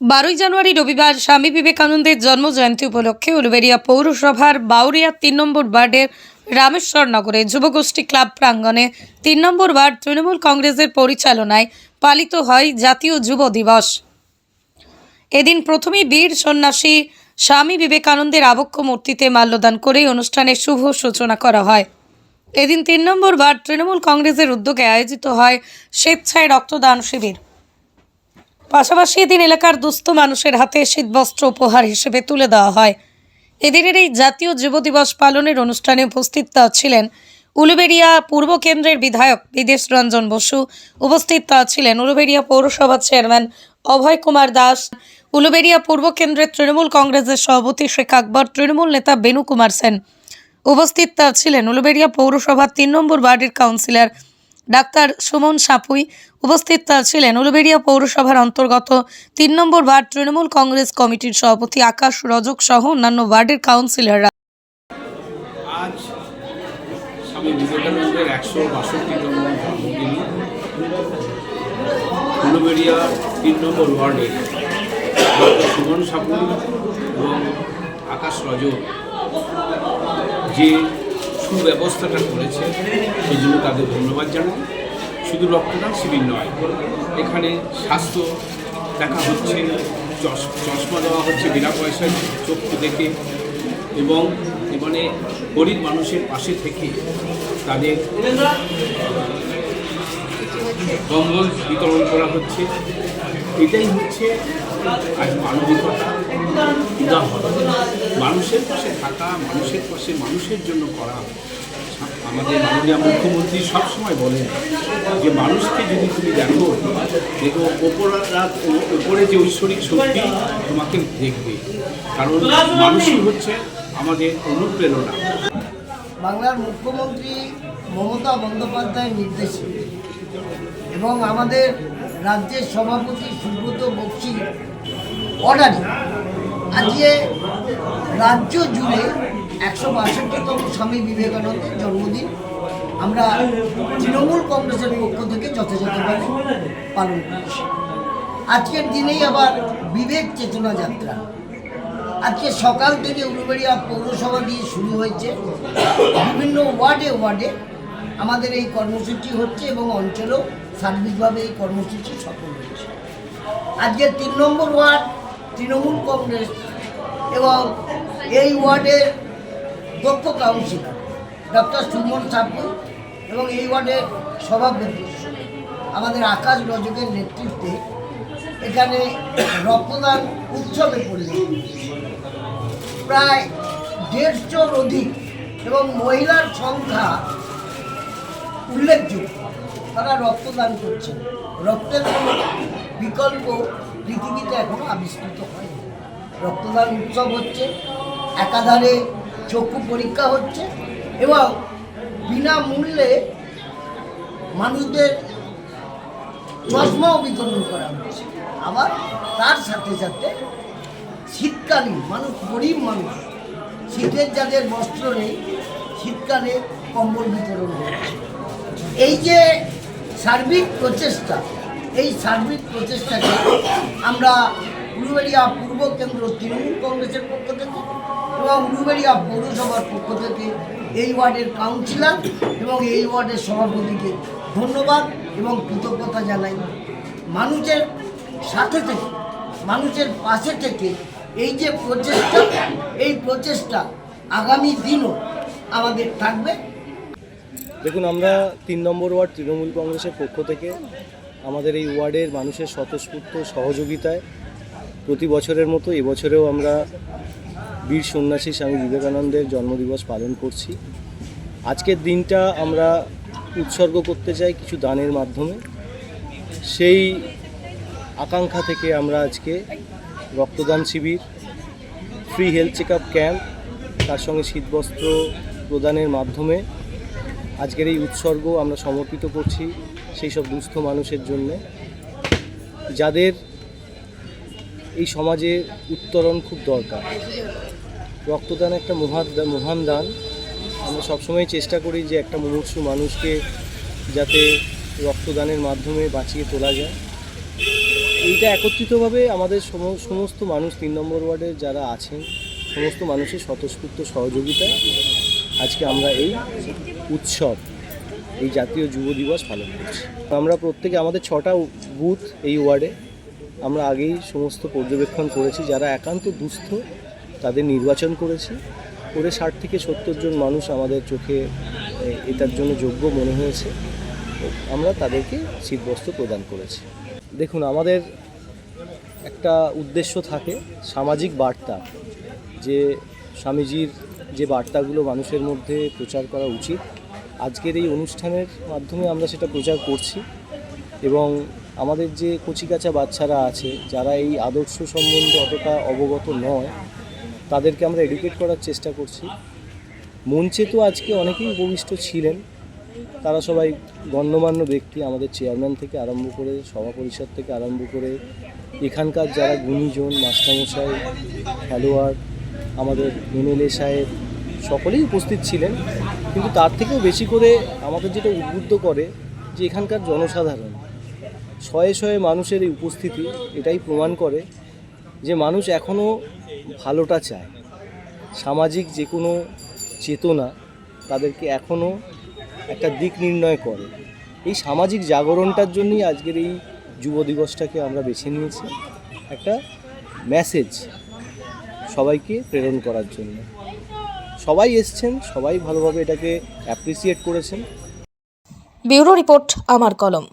বারোই জানুয়ারি রবিবার স্বামী বিবেকানন্দের জন্ম জয়ন্তী উপলক্ষে উলুবেড়িয়া পৌরসভার বাউরিয়া তিন নম্বর ওয়ার্ডের রামেশ্বর নগরে যুবগোষ্ঠী ক্লাব প্রাঙ্গণে তিন নম্বর ওয়ার্ড তৃণমূল কংগ্রেসের পরিচালনায় পালিত হয় জাতীয় যুব দিবস। এদিন প্রথমেই বীর সন্ন্যাসী স্বামী বিবেকানন্দের আবক্ষ মূর্তিতে মাল্যদান করে অনুষ্ঠানের শুভ সূচনা করা হয়। এদিন তিন নম্বর ওয়ার্ড তৃণমূল কংগ্রেসের উদ্যোগে আয়োজিত হয় স্বেচ্ছায় রক্তদান শিবির। পাশাপাশি এদিন এলাকার দুস্থ মানুষের হাতে শীতবস্ত্র উপহার হিসেবে তুলে দেওয়া হয়। এদিনের এই জাতীয় যুব দিবস পালনের অনুষ্ঠানে উপস্থিত ছিলেন উলুবেড়িয়া পূর্ব কেন্দ্রের বিধায়ক বিদেশ রঞ্জন বসু, উপস্থিত ছিলেন উলুবেড়িয়া পৌরসভার চেয়ারম্যান অভয় কুমার দাস, উলুবেড়িয়া পূর্ব কেন্দ্রের তৃণমূল কংগ্রেসের সভাপতি শেখ আকবর, তৃণমূল নেতা বেনু কুমার সেন। উপস্থিত ছিলেন উলুবেড়িয়া পৌরসভার তিন নম্বর ওয়ার্ডের কাউন্সিলর ডাক্তার সুমন সাপুই উপস্থিত ছিলেন উলুবেড়িয়া পৌরসভার অন্তর্গত তিন নম্বর ওয়ার্ড তৃণমূল কংগ্রেস কমিটির সভাপতি আকাশ রজক সহ অন্যান্য ওয়ার্ডের কাউন্সিলররা। সুমন সাপু এবং আকাশ রজক যে সুব্যবস্থাটা করেছে, সেই জন্য তাদের ধন্যবাদ জানাই। শুধু রক্তদান শিবির নয়, এখানে স্বাস্থ্য দেখা হচ্ছে, চশ- চশমা দেওয়া হচ্ছে বিনা পয়সায়, চক্ষু দেখে। এবং মানে গরিব মানুষের পাশে থেকে তাদের কম্বল বিতরণ করা হচ্ছে। এটাই হচ্ছে আজ মানবিকতা। উদাহরণ মানুষের পাশে থাকা, মানুষের পাশে মানুষের জন্য করা। আমাদের মাননীয় মুখ্যমন্ত্রী সবসময় বলেন যে, মানুষকে যদি তুমি দেখো দেখো ওপরা ওপরে যে ঐশ্বরিক শক্তি তোমাকে দেখবে। কারণ মানুষই হচ্ছে আমাদের অনুপ্রেরণা। বাংলার মুখ্যমন্ত্রী মমতা বন্দ্যোপাধ্যায়ের নির্দেশে এবং আমাদের রাজ্যের সভাপতি সুব্রত বক্সির অর্ডারে আজকে রাজ্য জুড়ে একশো বাষট্টিতম স্বামী বিবেকানন্দের জন্মদিন। আমরা তৃণমূল কংগ্রেসের পক্ষ থেকে যথাযথভাবে পালন করছি। আজকের দিনেই আবার বিবেক চেতনা যাত্রা। আজকে সকাল থেকে উলুবেড়িয়া পৌরসভা দিয়ে শুরু হয়েছে। বিভিন্ন ওয়ার্ডে ওয়ার্ডে আমাদের এই কর্মসূচি হচ্ছে এবং অঞ্চলেও সার্বিকভাবে এই কর্মসূচি সফল হয়েছে। আজকে তিন নম্বর ওয়ার্ড তৃণমূল কংগ্রেস এবং এই ওয়ার্ডের দক্ষ কাউন্সিলর ডক্টর সুমন সাপু এবং এই ওয়ার্ডের সভাপতি। আমাদের আকাশ রজকের নেতৃত্বে এখানে রক্তদান উৎসবে হয়েছে। প্রায় দেড়শোর অধিক এবং মহিলার সংখ্যা উল্লেখযোগ্য। তারা রক্তদান করছেন। রক্তের বিকল্প পৃথিবীতে এখনও আবিষ্কৃত হয়নি। রক্তদান উৎসব হচ্ছে, একাধারে চক্ষু পরীক্ষা হচ্ছে এবং বিনামূল্যে মানুষদের চশমাও বিতরণ করা হচ্ছে। আবার তার সাথে সাথে শীতকালীন মানুষ, গরিব মানুষ, শীতের যাদের বস্ত্র নেই, শীতকালে কম্বল বিতরণ হচ্ছে। এই যে সার্বিক প্রচেষ্টা, এই সার্বিক প্রচেষ্টাকে আমরা উলুবেড়িয়া পূর্ব কেন্দ্র তৃণমূল কংগ্রেসের পক্ষ থেকে এবং উলুবেড়িয়া পৌরসভার পক্ষ থেকে এই ওয়ার্ডের কাউন্সিলর এবং এই ওয়ার্ডের সভাপতিকে ধন্যবাদ এবং কৃতজ্ঞতা জানাই। মানুষের সাথে থেকে, মানুষের পাশে থেকে এই যে প্রচেষ্টা, এই প্রচেষ্টা আগামী দিনও আমাদের থাকবে। দেখুন, আমরা তিন নম্বর ওয়ার্ড তৃণমূল কংগ্রেসের পক্ষ থেকে আমাদের এই ওয়ার্ডের মানুষের স্বতঃস্ফূর্ত সহযোগিতায় প্রতি বছরের মতো এবছরেও আমরা বীর সন্ন্যাসী স্বামী বিবেকানন্দের জন্মদিবস পালন করছি। আজকের দিনটা আমরা উৎসর্গ করতে চাই কিছু দানের মাধ্যমে। সেই আকাঙ্ক্ষা থেকে আমরা আজকে রক্তদান শিবির free health check up camp তার সঙ্গে শীতবস্ত্র প্রদানের মাধ্যমে আজকের এই উৎসর্গ আমরা সমর্পিত করছি সেই সব দুস্থ মানুষের জন্যে। যাদের এই সমাজে উত্তরণ খুব দরকার। রক্তদান একটা মহান মহান দান। আমরা সবসময় চেষ্টা করি যে একটা মুমূর্ষু মানুষকে যাতে রক্তদানের মাধ্যমে বাঁচিয়ে তোলা যায়। এইটা একত্রিতভাবে আমাদের সম- সমস্ত মানুষ, তিন নম্বর ওয়ার্ডের যারা আছেন, সমস্ত মানুষের স্বতঃস্ফূর্ত সহযোগিতায় আজকে আমরা এই উৎসব, এই জাতীয় যুব দিবস পালন করছি। আমরা প্রত্যেকে আমাদের ছটা বুথ এই ওয়ার্ডে। আমরা আগেই সমস্ত পর্যবেক্ষণ করেছি, যারা একান্ত দুস্থ, তাদের নির্বাচন করেছি। করে ষাট থেকে সত্তর জন মানুষ আমাদের চোখে এটার জন্য যোগ্য মনে হয়েছে। আমরা তাদেরকে শীতবস্ত্র প্রদান করেছি। দেখুন, আমাদের একটা উদ্দেশ্য থাকে, সামাজিক বার্তা, যে স্বামীজির যে বার্তাগুলো মানুষের মধ্যে প্রচার করা উচিত। আজকের এই অনুষ্ঠানের মাধ্যমে আমরা সেটা প্রচার করছি এবং আমাদের যে কচিকাচা বাচ্চারা আছে, যারা এই আদর্শ সম্বন্ধে অতটা অবগত নয়, তাদেরকে আমরা এডুকেট করার চেষ্টা করছি। মঞ্চে তো আজকে অনেকেই উপবিষ্ট ছিলেন। তারা সবাই গণ্যমান্য ব্যক্তি, আমাদের চেয়ারম্যান থেকে আরম্ভ করে সভা পরিষদ থেকে আরম্ভ করে এখানকার যারা গুণীজন, মাস্টারমশাই, খেলোয়াড়, আমাদের এমএলএ সাহেব, সকলেই উপস্থিত ছিলেন। কিন্তু তার থেকেও বেশি করে আমাদের যেটা উদ্বুদ্ধ করে যে এখানকার জনসাধারণ শয়ে শয়ে মানুষের এই উপস্থিতি এটাই প্রমাণ করে যে মানুষ এখনও ভালোটা চায়। সামাজিক যে কোনো চেতনা তাদেরকে এখনও একটা দিক নির্ণয় করে। এই সামাজিক জাগরণটার জন্যই আজকের এই যুব দিবসটাকে আমরা বেছে নিয়েছি। একটা মেসেজ সবাইকে প্রেরণ করার জন্য। সবাই এসছেন, সবাই ভালোভাবে এটাকে অ্যাপ্রিসিয়েট করেছেন। ব্যুরো রিপোর্ট, আমার কলম।